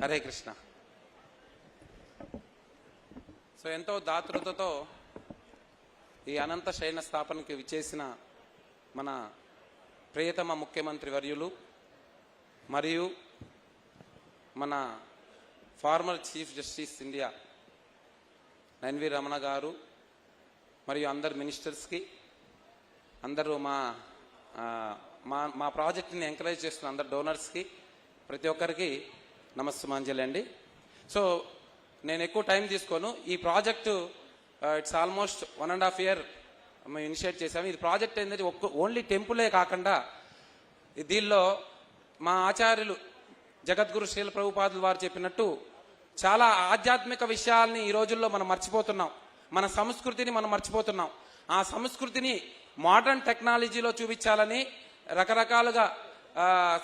Hare Krishna. So ఎంతో దాతృతతో ఈ అనంత శయన స్థాపనకి విచ్చేసిన మన ప్రియతమ ముఖ్యమంత్రి వర్యులు మరియు మన former chief justice India NV Ramana garu మరియు అందరు మినిస్టర్స్కి అందరూ మా మా మా ప్రాజెక్ట్ని ఎంకరేజ్ చేస్తున్న అందరు డోనర్స్కి ప్రతి ఒక్కరికి నమస్సుమాంజలి అండి. సో నేను ఎక్కువ టైం తీసుకోను. ఈ project it's almost one and half year మేము ఇనిషియేట్ చేసాము ఇది ప్రాజెక్ట్ ఏంటంటే ఒక్క ఓన్లీ టెంపులే కాకుండా దీనిలో మా ఆచార్యులు జగద్గురు శ్రీల ప్రభుపాదులు వారు చెప్పినట్టు చాలా ఆధ్యాత్మిక విషయాల్ని ఈ రోజుల్లో మనం మర్చిపోతున్నాం. మన సంస్కృతిని మనం మర్చిపోతున్నాం. ఆ సంస్కృతిని మోడర్న్ టెక్నాలజీలో చూపించాలని రకరకాలుగా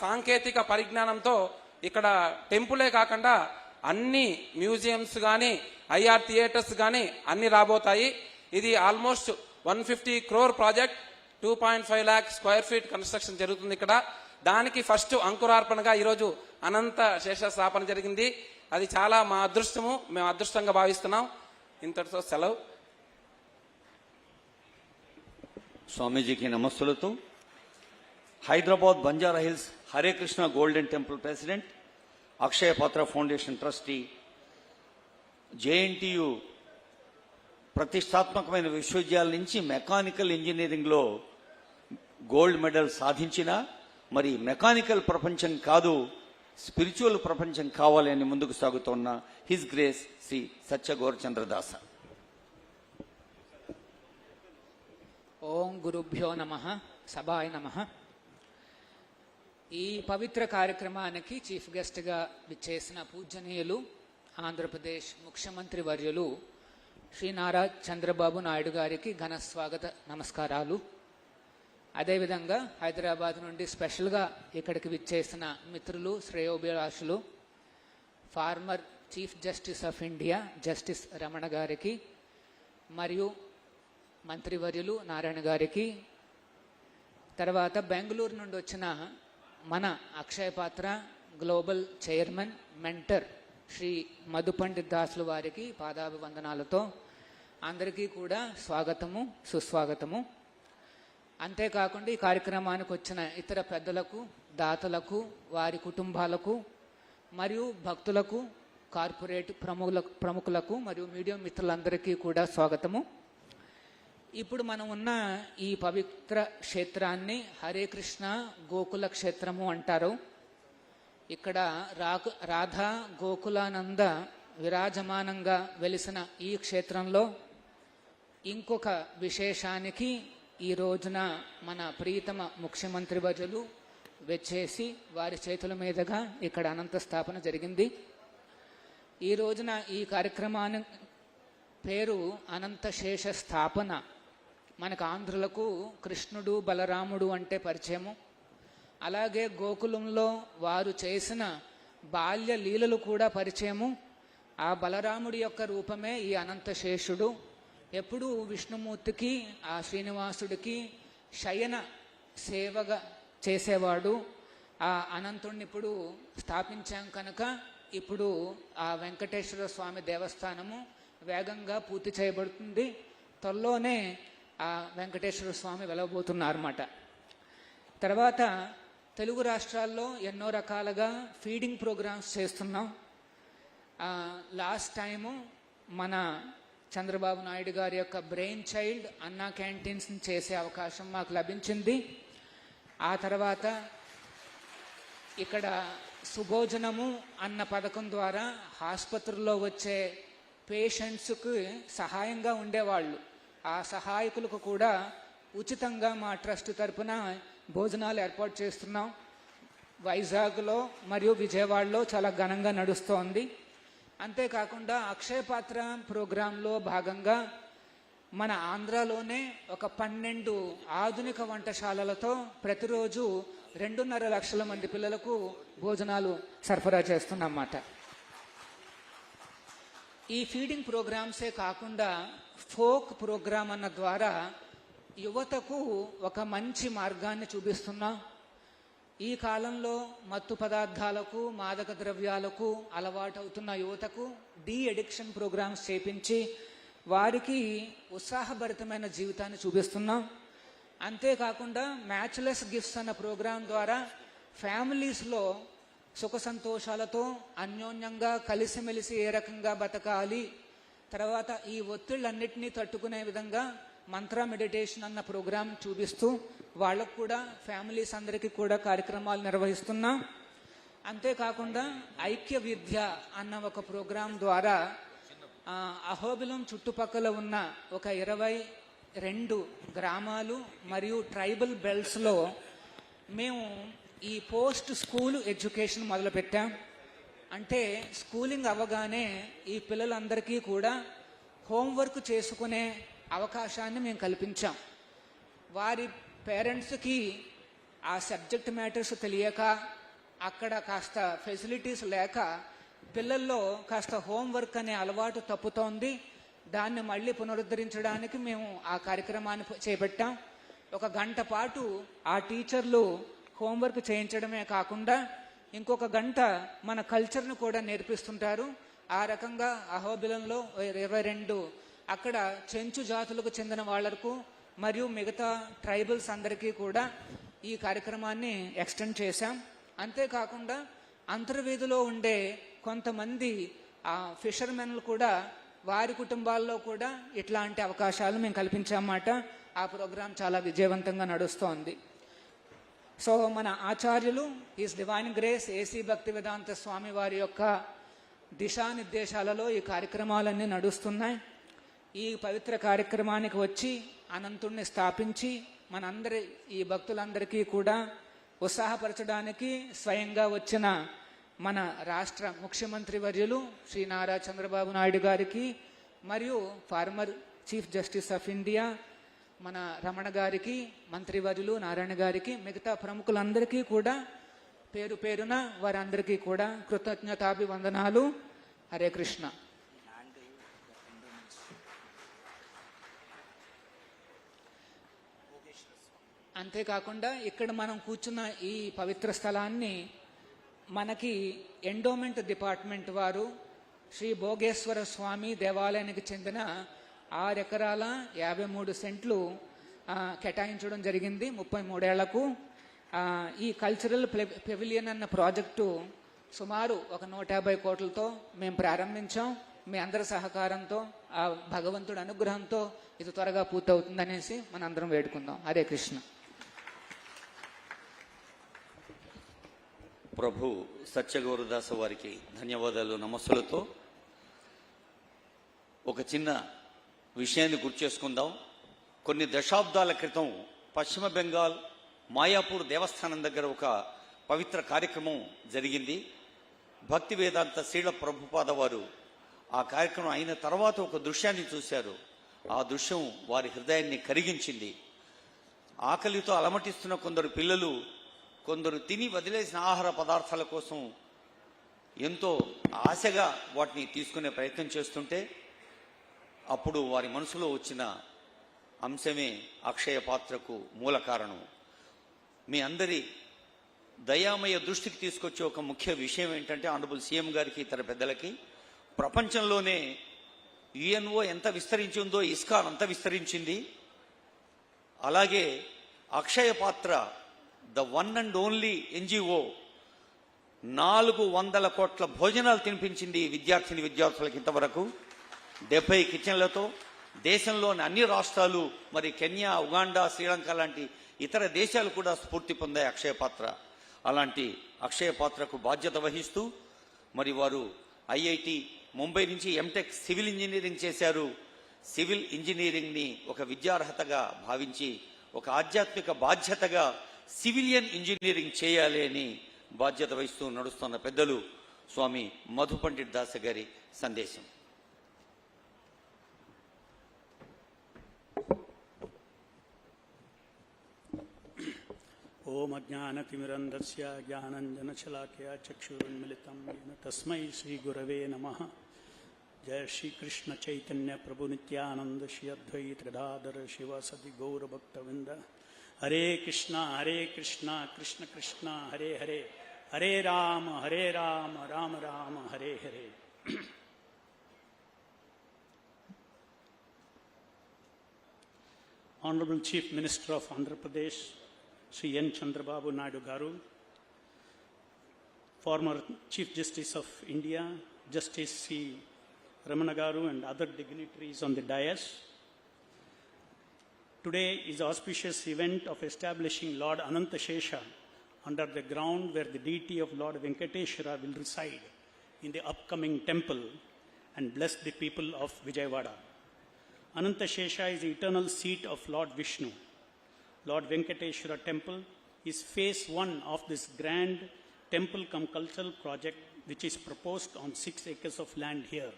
సాంకేతిక పరిజ్ఞానంతో ఇక్కడ టెంపులే కాకుండా అన్ని మ్యూజియంస్ కానీ ఐఆర్ థియేటర్స్ కానీ అన్ని రాబోతాయి. ఇది almost one fifty crore project two point five lakh square feet construction జరుగుతుంది ఇక్కడ. దానికి ఫస్ట్ అంకురార్పణగా ఈరోజు అనంత శేష స్థాపన జరిగింది. అది చాలా మా అదృష్టము మేము అదృష్టంగా భావిస్తున్నాం. ఇంతటితో సెలవు. స్వామీజీకి నమస్సులతో Hyderabad Banjara Hills Hare Krishna Golden Temple president Akshaya Patra Foundation trustee JNTU ప్రతిష్టాత్మకమైన విశ్వవిద్యాలయం నుంచి మెకానికల్ ఇంజనీరింగ్లో గోల్డ్ మెడల్ సాధించిన మరి మెకానికల్ ప్రపంచం కాదు స్పిరిచువల్ ప్రపంచం కావాలని ముందుకు సాగుతోన్న హిజ్ గ్రేస్ శ్రీ సత్యగోరచంద్రదాస ఓం గురుభ్యో నమ సభాయ నమ. ఈ పవిత్ర కార్యక్రమానికి చీఫ్ గెస్ట్గా విచ్చేసిన పూజనీయులు ఆంధ్రప్రదేశ్ ముఖ్యమంత్రి వర్యులు శ్రీ నారా చంద్రబాబు నాయుడు గారికి ఘన స్వాగత నమస్కారాలు. అదేవిధంగా హైదరాబాద్ నుండి స్పెషల్గా ఇక్కడికి విచ్చేసిన మిత్రులు శ్రేయోభిలాషులు former chief justice of India justice Ramana గారికి మరియు మంత్రివర్యులు నారాయణ గారికి తర్వాత బెంగళూరు నుండి వచ్చిన మన Akshaya Patra global chairman mentor Shri Madhu Pandit దాసులు వారికి పాదాభివందనాలతో అందరికీ కూడా స్వాగతము సుస్వాగతము. అంతేకాకుండా ఈ కార్యక్రమానికి వచ్చిన ఇతర పెద్దలకు దాతలకు వారి కుటుంబాలకు మరియు భక్తులకు కార్పొరేట్ ప్రముఖులకు ప్రముఖులకు మరియు మీడియా మిత్రులందరికీ కూడా స్వాగతము. ఇప్పుడు మనం ఉన్న ఈ పవిత్ర క్షేత్రాన్ని హరే కృష్ణ గోకుల క్షేత్రము అంటారు. ఇక్కడ రాకు రాధా గోకులానంద విరాజమానంగా వెలిసిన ఈ క్షేత్రంలో ఇంకొక విశేషానికి ఈ రోజున మన ప్రీతమ ముఖ్యమంత్రి వర్యులు వచ్చేసి వారి చేతుల మీదుగా ఇక్కడ అనంత స్థాపన జరిగింది. ఈ రోజున ఈ కార్యక్రమాన్ని పేరు అనంత శేష స్థాపన. మనకు ఆంధ్రులకు కృష్ణుడు బలరాముడు అంటే పరిచయము. అలాగే గోకులంలో వారు చేసిన బాల్య లీలలు కూడా పరిచయము. ఆ బలరాముడి యొక్క రూపమే ఈ అనంతశేషుడు ఎప్పుడూ విష్ణుమూర్తికి ఆ శ్రీనివాసుడికి శయన సేవగా చేసేవాడు. ఆ అనంతుడిని ఇప్పుడు స్థాపించాం కనుక ఇప్పుడు ఆ వెంకటేశ్వర స్వామి దేవస్థానము వేగంగా పూర్తి చేయబడుతుంది. త్వరలోనే ఆ వెంకటేశ్వర స్వామి వెలవబోతున్నారన్నమాట. తర్వాత తెలుగు రాష్ట్రాల్లో ఎన్నో రకాలుగా ఫీడింగ్ ప్రోగ్రామ్స్ చేస్తున్నాం. లాస్ట్ టైము మన చంద్రబాబు నాయుడు గారి యొక్క బ్రెయిన్ చైల్డ్ అన్నా క్యాంటీన్స్ చేసే అవకాశం మాకు లభించింది. ఆ తర్వాత ఇక్కడ సుభోజనము అన్న పథకం ద్వారా ఆసుపత్రుల్లో వచ్చే పేషెంట్స్కి సహాయంగా ఉండేవాళ్ళు. ఆ సహాయకులకు కూడా ఉచితంగా మా ట్రస్ట్ తరపున భోజనాలు ఏర్పాటు చేస్తున్నాం. వైజాగ్లో మరియు విజయవాడలో చాలా ఘనంగా నడుస్తోంది. అంతేకాకుండా అక్షయపాత్ర ప్రోగ్రాంలో భాగంగా మన ఆంధ్రాలోనే ఒక పన్నెండు ఆధునిక వంటశాలలతో ప్రతిరోజు రెండున్నర లక్షల మంది పిల్లలకు భోజనాలు సరఫరా చేస్తున్నమాట ఈ ఫీడింగ్ ప్రోగ్రామ్సే కాకుండా ఫోక్ ప్రోగ్రామ్ అన్న ద్వారా యువతకు ఒక మంచి మార్గాన్ని చూపిస్తున్నా. ఈ కాలంలో మత్తు పదార్థాలకు మాదక ద్రవ్యాలకు అలవాటవుతున్న యువతకు డీ ఎడిక్షన్ ప్రోగ్రామ్స్ చేపించి వారికి ఉత్సాహభరితమైన జీవితాన్ని చూపిస్తున్నాం. అంతేకాకుండా మ్యాచ్లెస్ గిఫ్ట్స్ అన్న ప్రోగ్రాం ద్వారా ఫ్యామిలీస్లో సుఖ సంతోషాలతో అన్యోన్యంగా కలిసిమెలిసి ఏ రకంగా బతకాలి? తర్వాత ఈ ఒత్తిళ్ళన్నిటినీ తట్టుకునే విధంగా మంత్ర మెడిటేషన్ అన్న ప్రోగ్రాం చూపిస్తూ వాళ్ళకు కూడా ఫ్యామిలీస్ అందరికీ కూడా కార్యక్రమాలు నిర్వహిస్తున్నాం. అంతేకాకుండా ఐక్య విద్య అన్న ఒక ప్రోగ్రాం ద్వారా అహోబిలం చుట్టుపక్కల ఉన్న ఒక ఇరవై రెండు గ్రామాలు మరియు ట్రైబల్ బెల్ట్స్లో మేము ఈ పోస్ట్ స్కూల్ ఎడ్యుకేషన్ మొదలుపెట్టాం. అంటే స్కూలింగ్ అవ్వగానే ఈ పిల్లలందరికీ కూడా హోంవర్క్ చేసుకునే అవకాశాన్ని మేము కల్పించాం. వారి పేరెంట్స్కి ఆ సబ్జెక్ట్ మ్యాటర్స్ తెలియక అక్కడ కాస్త ఫెసిలిటీస్ లేక పిల్లల్లో కాస్త హోంవర్క్ అనే అలవాటు తప్పుతోంది. దాన్ని మళ్ళీ పునరుద్ధరించడానికి మేము ఆ కార్యక్రమాన్ని చేపట్టాం. ఒక గంట పాటు ఆ టీచర్లు హోంవర్క్ చేయించడమే కాకుండా ఇంకొక గంట మన కల్చర్ను కూడా నేర్పిస్తుంటారు. ఆ రకంగా అహోబిలంలో ఇరవై రెండు అక్కడ చెంచు జాతులకు చెందిన వాళ్ళకు మరియు మిగతా ట్రైబల్స్ అందరికీ కూడా ఈ కార్యక్రమాన్ని ఎక్స్టెండ్ చేశాం. అంతేకాకుండా అంతర్వేదిలో ఉండే కొంతమంది ఆ ఫిషర్మెన్లు కూడా వారి కుటుంబాల్లో కూడా ఇట్లాంటి అవకాశాలు మేము కల్పించామాట ఆ ప్రోగ్రాం చాలా విజయవంతంగా నడుస్తోంది. సో మన ఆచార్యులు ఈస్ డివైన్ గ్రేస్ ఏసీ భక్తి వేదాంత స్వామి వారి యొక్క దిశానిర్దేశాలలో ఈ కార్యక్రమాలన్నీ నడుస్తున్నాయి. ఈ పవిత్ర కార్యక్రమానికి వచ్చి అనంతుణ్ణి స్థాపించి మనందరి ఈ భక్తులందరికీ కూడా ఉత్సాహపరచడానికి స్వయంగా వచ్చిన మన రాష్ట్ర ముఖ్యమంత్రి వర్యులు శ్రీ నారా చంద్రబాబు నాయుడు గారికి మరియు former chief justice of India మన రమణ గారికి మంత్రివర్యులు నారాయణ గారికి మిగతా ప్రముఖులందరికీ కూడా పేరు పేరున వారందరికీ కూడా కృతజ్ఞతాభివందనాలు. హరే కృష్ణ. అంతేకాకుండా ఇక్కడ మనం కూర్చున్న ఈ పవిత్ర స్థలాన్ని మనకి ఎండోమెంట్ డిపార్ట్మెంట్ వారు శ్రీ భోగేశ్వర స్వామి దేవాలయానికి చెందిన ఆరు ఎకరాల యాభై మూడు సెంట్లు కేటాయించడం జరిగింది ముప్పై మూడేళ్ళకు. ఈ కల్చరల్ పెవిలియన్ అన్న ప్రాజెక్టు సుమారు ఒక నూట యాభై కోట్లతో మేము ప్రారంభించాం. మీ అందరి సహకారంతో ఆ భగవంతుడి అనుగ్రహంతో ఇది త్వరగా పూర్తవుతుందనేసి మనందరం వేడుకుందాం. హరే కృష్ణ. ప్రభు సత్యగౌరదాస వారికి ధన్యవాదాలు నమస్సులతో. ఒక చిన్న విషయాన్ని గుర్తు చేసుకుందాం. కొన్ని దశాబ్దాల క్రితం పశ్చిమ బెంగాల్ మాయాపూర్ దేవస్థానం దగ్గర ఒక పవిత్ర కార్యక్రమం జరిగింది. భక్తి వేదాంత శ్రీల ప్రభుపాద వారు ఆ కార్యక్రమం అయిన తర్వాత ఒక దృశ్యాన్ని చూశారు. ఆ దృశ్యం వారి హృదయాన్ని కరిగించింది. ఆకలితో అలమటిస్తున్న కొందరు పిల్లలు కొందరు తిని వదిలేసిన ఆహార పదార్థాల కోసం ఎంతో ఆశగా వాటిని తీసుకునే ప్రయత్నం చేస్తుంటే అప్పుడు వారి మనసులో వచ్చిన అంశమే అక్షయ పాత్రకు మూల కారణం. మీ అందరి దయామయ దృష్టికి తీసుకొచ్చే ఒక ముఖ్య విషయం ఏంటంటే ఆనరబుల్ సీఎం గారికి ఇతర పెద్దలకి ప్రపంచంలోనే యుఎన్ఓ ఎంత విస్తరించి ఉందో ఇస్కాన్ అంత విస్తరించింది. అలాగే Akshaya Patra the one and only NGO నాలుగు వందల కోట్ల భోజనాలు తినిపించింది ఈ విద్యార్థిని విద్యార్థులకు ఇంతవరకు. డెబ్బై కిచెన్లతో దేశంలోని అన్ని రాష్ట్రాలు మరి కెన్యా ఉగాండా శ్రీలంక లాంటి ఇతర దేశాలు కూడా స్ఫూర్తి పొందాయి అక్షయ పాత్ర. అలాంటి అక్షయ పాత్రకు బాధ్యత వహిస్తూ మరి వారు ఐఐటి ముంబై నుంచి ఎంటెక్ సివిల్ ఇంజనీరింగ్ చేశారు. సివిల్ ఇంజనీరింగ్ని ఒక విద్యార్హతగా భావించి ఒక ఆధ్యాత్మిక బాధ్యతగా సివిలియన్ ఇంజనీరింగ్ చేయాలి అని బాధ్యత వహిస్తూ నడుస్తున్న పెద్దలు స్వామి మధుపండిట్ దాస గారి సందేశం. ॐ अज्ञानतिमिरन्धस्य ज्ञानञ्जनशलाकया चक्षुरुन्मिलितं येन तस्मै श्रीगुरवे नमः जय Sri Krishna Chaitanya Prabhu Nityananda Shri Advaita Gadadhar Shiv सदि गौरभक्तवृन्द Hare Krishna, Hare Krishna, Krishna Krishna, Hare Hare, Hare Rama, Hare Rama, Rama Rama, Hare Hare. Honorable Chief Minister of Andhra Pradesh, Shri N Chandrababu Naidu గారు former chief justice of India justice C Ramana గారు and other dignitaries on the dais today is auspicious event of establishing lord Anantashesha under the ground where the deity of Lord Venkateshwara will reside in the upcoming temple and bless the people of Vijayawada. Anantashesha is the eternal seat of Lord Vishnu. Lord Venkateshwara temple is phase one of this grand temple cum cultural project which is proposed on six acres of land here.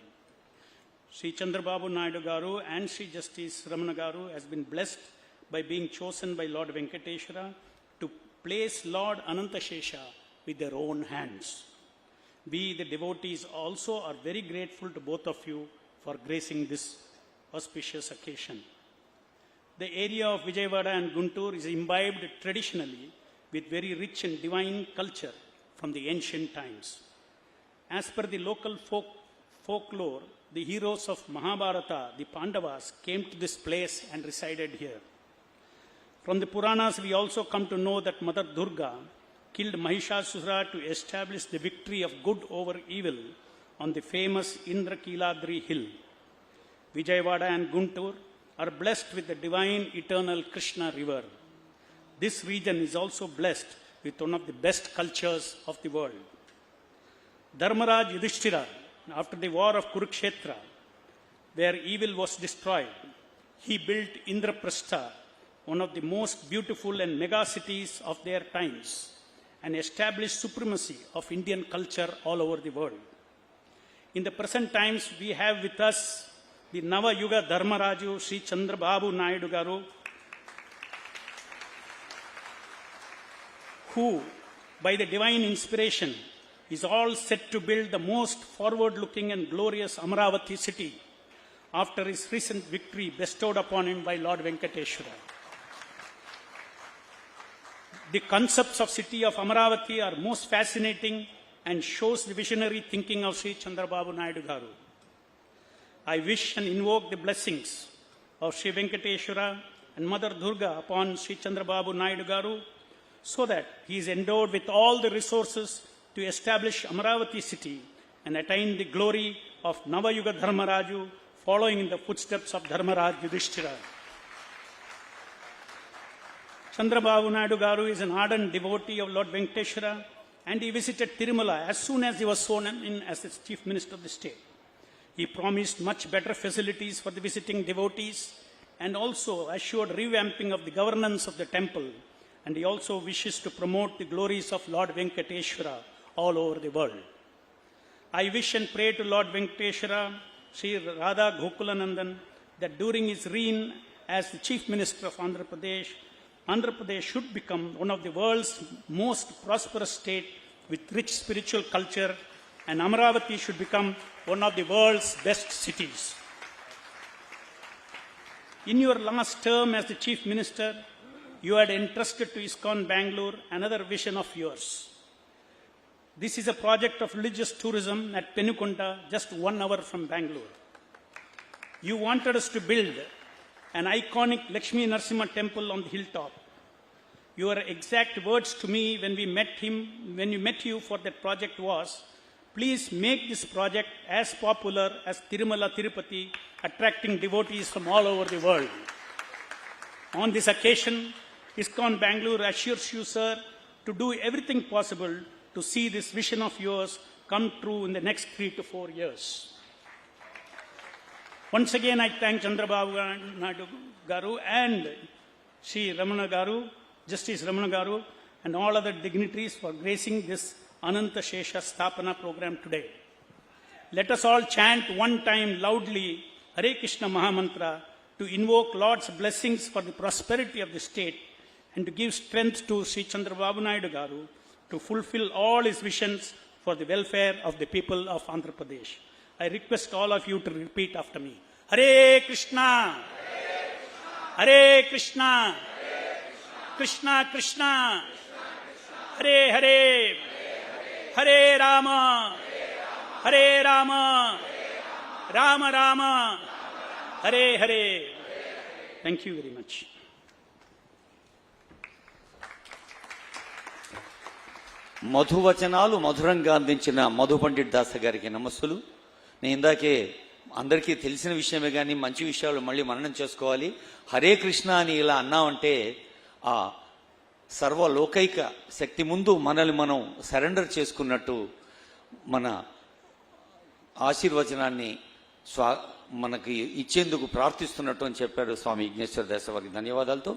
Sri Chandrababu Naidu Garu and Sri Justice Ramana Garu has been blessed by being chosen by Lord Venkateshwara to place Lord Anantashesha with their own hands. We, the devotees, also are very grateful to both of you for gracing this auspicious occasion. The area of Vijayawada and Guntur is imbibed traditionally with very rich and divine culture from the ancient times. As per the local folk, folklore, the heroes of Mahabharata, the Pandavas, came to this place and resided here. From the Puranas, we also come to know that Mother Durga killed Mahishasura to establish the victory of good over evil on the famous Indrakiladri hill. Vijayawada and Guntur are blessed with the divine eternal Krishna river. This region is also blessed with one of the best cultures of the world. Dharmaraj Yudhishthira, after the war of Kurukshetra, where evil was destroyed, he built Indraprastha, one of the most beautiful and mega cities of their times, and established supremacy of Indian culture all over the world. In the present times, we have with us the Nava Yuga Dharmaraju Sri Chandrababu Naidu Garu, who, by the divine inspiration, is all set to build the most forward looking and glorious Amaravati city after his recent victory bestowed upon him by Lord Venkateshwara. The concepts of city of Amaravati are most fascinating and shows the visionary thinking of Sri Chandrababu Naidu Garu. I wish and invoke the blessings of Sri Venkateshwara and Mother Durga upon Sri Chandrababu Naidu Garu so that he is endowed with all the resources to establish Amaravati city and attain the glory of Navayuga Dharmaraju following in the footsteps of Dharmaraj Yudhishthira. Chandrababu Naidu Garu is an ardent devotee of Lord Venkateshwara and he visited Tirumala as soon as he was sworn in as the chief minister of the state. He promised much better facilities for the visiting devotees and also assured revamping of the governance of the temple. And he also wishes to promote the glories of Lord Venkateshwara all over the world. I wish and pray to Lord Venkateshwara, Sri Radha Gokulanandan, that during his reign as the Chief Minister of Andhra Pradesh, Andhra Pradesh should become one of the world's most prosperous state with rich spiritual culture and Amaravati should become one of the world's best cities. In your last term as the Chief Minister, you had entrusted to ISKCON Bangalore another vision of yours. This is a project of religious tourism at Penukonda, just one hour from Bangalore. You wanted us to build an iconic Lakshmi Narasimha temple on the hilltop. Your exact words to me when we met him, when we met you for that project was, please make this project as popular as Tirumala Tirupati, attracting devotees from all over the world. On this occasion, ISKCON Bangalore assures you, sir, to do everything possible to see this vision of yours come true in the next three to four years. Once again, I thank Chandrababu Naidu Garu and Sri Ramana Garu, Justice Ramana Garu, and all other dignitaries for gracing this Ananta Shesha Stapana program today. Let us all chant one time loudly Hare Krishna Mahamantra to invoke Lord's blessings for the prosperity of the state and to give strength to Sri Chandrababu Naidu Garu to fulfill all his visions for the welfare of the people of Andhra Pradesh. I request all of you to repeat after me. Hare Krishna. Hare Krishna. Krishna Krishna Hare Hare Hare Rama. Hare Rama. Rama Rama. Hare Hare. Thank you very much మధువచనాలు మధురంగా అందించిన మధు పండిట్ దాస గారికి నమస్సులు. నేను ఇందాకే అందరికీ తెలిసిన విషయమే కానీ మంచి విషయాలు మళ్ళీ మననం చేసుకోవాలి. హరే కృష్ణ అని ఇలా అన్నామంటే ఆ సర్వలోకైక శక్తి ముందు మనల్ని మనం సరెండర్ చేసుకున్నట్టు మన ఆశీర్వచనాన్ని స్వా మనకి ఇచ్చేందుకు ప్రార్థిస్తున్నట్టు అని చెప్పాడు స్వామి విఘ్నేశ్వర దేశవారికి వారికి ధన్యవాదాలతో